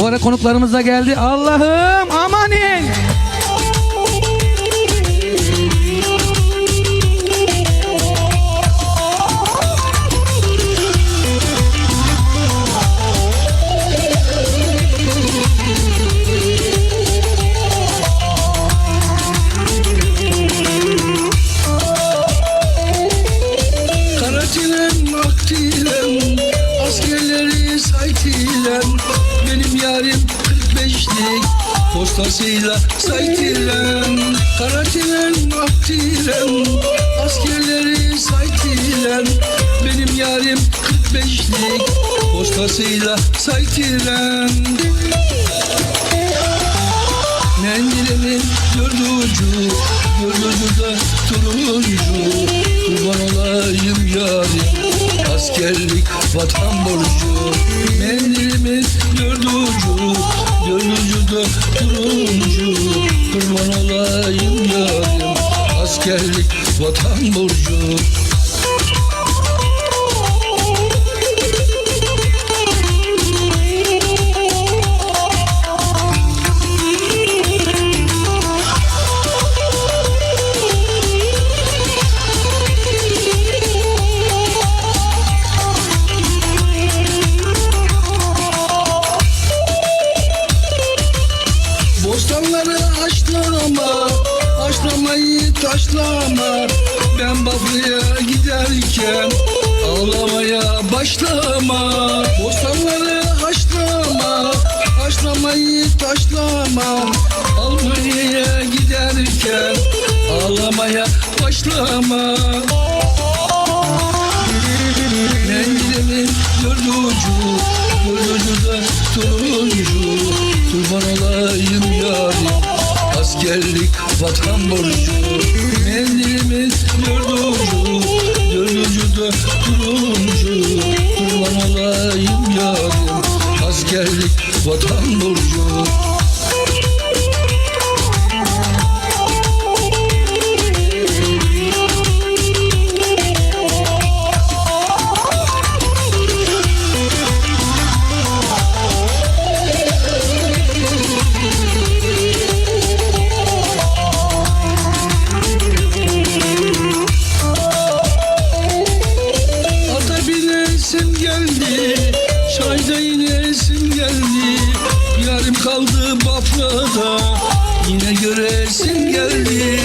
Bu arada konuklarımız da geldi. Allah'ım amanin. Karatilen vaktilen Askerleri saytilen Benim yarim 45'lik Postasıyla saytilen Karatilen vaktilen Askerleri saytilen Benim yarim 45'lik Postasıyla saytilen Mendilimin dördü ucu ucu da turuncu. Kurban olayım yarim Askerlik vatan borcu haşlama Haşlamayı taşlama. Ben Bafra'ya giderken Ağlamaya başlama. Bostanları haşlama Haşlamayı taşlama. Almanya'ya giderken Ağlamaya başlama. Mendilimin dördü ucu ucu da turuncu. Kurban olayım yarim Askerlik vatan borcu. Mendilimin dördü ucu Dördü ucu da turuncu Kurban olayım yarim Askerlik vatan borcu Yarım kaldı Bafra'da Yine göresim geldi.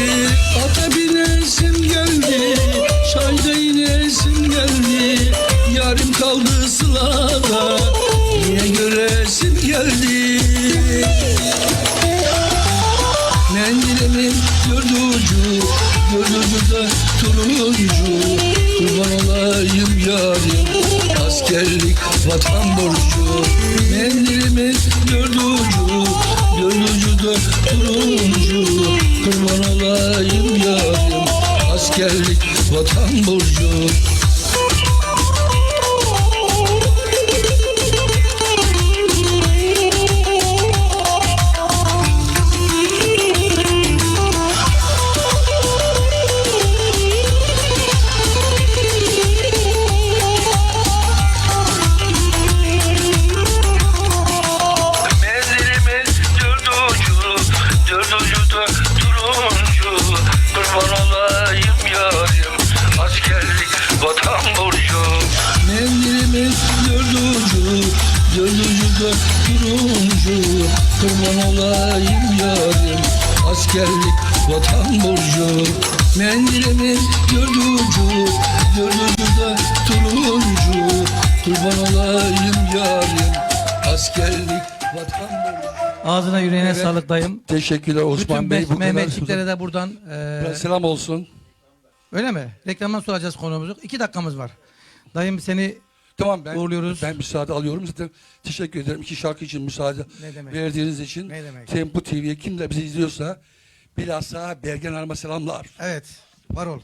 Ata binesim geldi Çayda inesim geldi. Yarım kaldı Sıla'da Yine göresim geldi. Mendilimin dördü ucu Dördü ucu da turuncu Askerlik vatan borcu Mendilimin dördü ucu da turuncu. Kurban olayım yarim Askerlik vatan borcu turuncu. Kurban olayım yarim, askerlik vatan borcu. Ucu, dördü ucu da turuncu. Kurban olayım yarim, askerlik vatan borcu. Ağzına yüreğine Evet. sağlık dayım. Teşekkürler Osman Bütün Bey. Kadar Mehmetçiklere de buradan e, selam olsun. öyle mi? Reklamdan soracağız konumuzu. İki dakikamız var. Dayım seni Tamam ben Uğurluyoruz. ben müsaade alıyorum zaten. Teşekkür ederim iki şarkı için müsaade Ne demek? verdiğiniz için. Ne demek? Tempo TV'ye kim de bizi izliyorsa bilhassa Bergen Hanım'a selamlar. evet var ol.